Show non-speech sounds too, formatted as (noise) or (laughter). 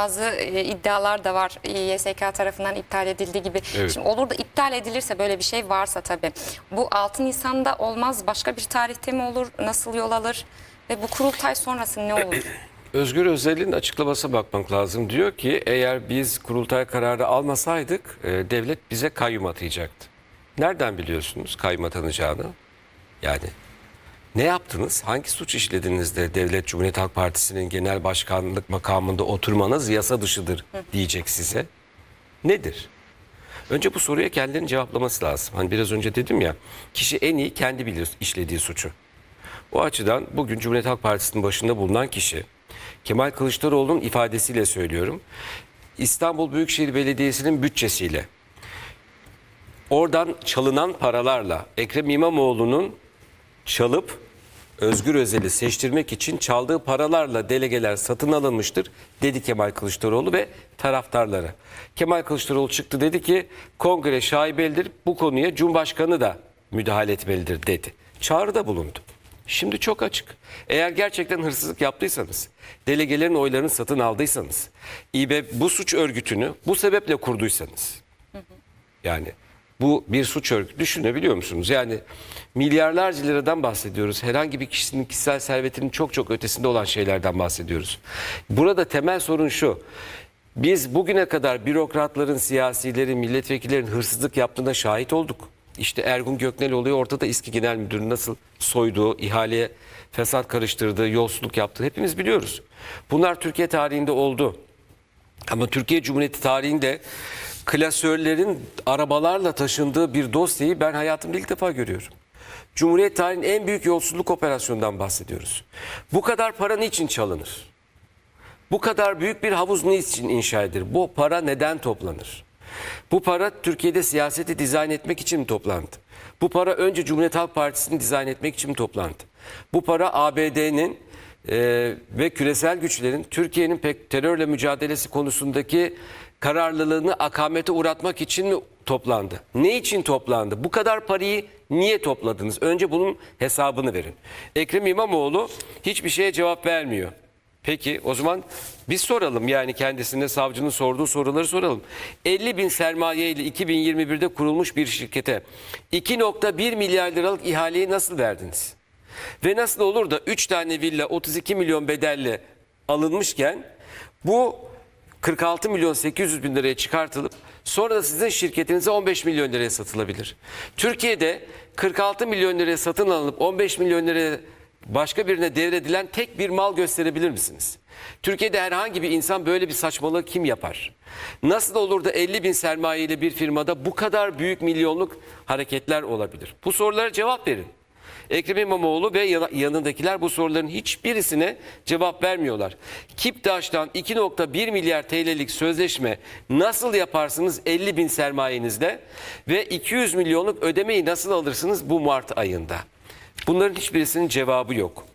Bazı e, iddialar da var e, YSK tarafından iptal edildiği gibi. Evet. Şimdi olur da iptal edilirse böyle bir şey varsa tabii. Bu 6 Nisan'da olmaz başka bir tarihte mi olur? Nasıl yol alır? Ve bu kurultay sonrası ne olur? (clears throat) Özgür Özel'in açıklamasına bakmak lazım. Diyor ki eğer biz kurultay kararı almasaydık e, devlet bize kayyum atayacaktı. Nereden biliyorsunuz kayyum atanacağını? Yani ne yaptınız? Hangi suç işlediniz de Devlet Cumhuriyet Halk Partisi'nin genel başkanlık makamında oturmanız yasa dışıdır diyecek size? Nedir? Önce bu soruya kendilerinin cevaplaması lazım. Hani biraz önce dedim ya kişi en iyi kendi bilir işlediği suçu. O açıdan bugün Cumhuriyet Halk Partisi'nin başında bulunan kişi Kemal Kılıçdaroğlu'nun ifadesiyle söylüyorum. İstanbul Büyükşehir Belediyesi'nin bütçesiyle oradan çalınan paralarla Ekrem İmamoğlu'nun çalıp Özgür Özel'i seçtirmek için çaldığı paralarla delegeler satın alınmıştır dedi Kemal Kılıçdaroğlu ve taraftarları. Kemal Kılıçdaroğlu çıktı dedi ki kongre şaibelidir bu konuya Cumhurbaşkanı da müdahale etmelidir dedi. Çağrıda bulundu. Şimdi çok açık. Eğer gerçekten hırsızlık yaptıysanız, delegelerin oylarını satın aldıysanız, İBB bu suç örgütünü bu sebeple kurduysanız, yani bu bir suç örgütü düşünebiliyor musunuz? Yani milyarlarca liradan bahsediyoruz. Herhangi bir kişinin kişisel servetinin çok çok ötesinde olan şeylerden bahsediyoruz. Burada temel sorun şu. Biz bugüne kadar bürokratların, siyasilerin, milletvekillerin hırsızlık yaptığına şahit olduk. İşte Ergun Göknel oluyor ortada İSKİ Genel Müdürü nasıl soyduğu, ihaleye fesat karıştırdığı, yolsuzluk yaptığı hepimiz biliyoruz. Bunlar Türkiye tarihinde oldu. Ama Türkiye Cumhuriyeti tarihinde klasörlerin arabalarla taşındığı bir dosyayı ben hayatımda ilk defa görüyorum. Cumhuriyet tarihinin en büyük yolsuzluk operasyonundan bahsediyoruz. Bu kadar para niçin çalınır? Bu kadar büyük bir havuz niçin inşa edilir? Bu para neden toplanır? Bu para Türkiye'de siyaseti dizayn etmek için mi toplandı? Bu para önce Cumhuriyet Halk Partisi'ni dizayn etmek için mi toplandı? Bu para ABD'nin e, ve küresel güçlerin Türkiye'nin pek terörle mücadelesi konusundaki kararlılığını akamete uğratmak için mi toplandı? Ne için toplandı? Bu kadar parayı niye topladınız? Önce bunun hesabını verin. Ekrem İmamoğlu hiçbir şeye cevap vermiyor. Peki o zaman biz soralım yani kendisine savcının sorduğu soruları soralım. 50 bin sermaye ile 2021'de kurulmuş bir şirkete 2.1 milyar liralık ihaleyi nasıl verdiniz? Ve nasıl olur da 3 tane villa 32 milyon bedelle alınmışken bu 46 milyon 800 bin liraya çıkartılıp sonra da sizin şirketinize 15 milyon liraya satılabilir. Türkiye'de 46 milyon liraya satın alınıp 15 milyon liraya başka birine devredilen tek bir mal gösterebilir misiniz? Türkiye'de herhangi bir insan böyle bir saçmalığı kim yapar? Nasıl olur da 50 bin sermayeyle bir firmada bu kadar büyük milyonluk hareketler olabilir? Bu sorulara cevap verin. Ekrem İmamoğlu ve yanındakiler bu soruların hiçbirisine cevap vermiyorlar. Kiptaş'tan 2.1 milyar TL'lik sözleşme nasıl yaparsınız 50 bin sermayenizle ve 200 milyonluk ödemeyi nasıl alırsınız bu Mart ayında? Bunların hiçbirisinin cevabı yok.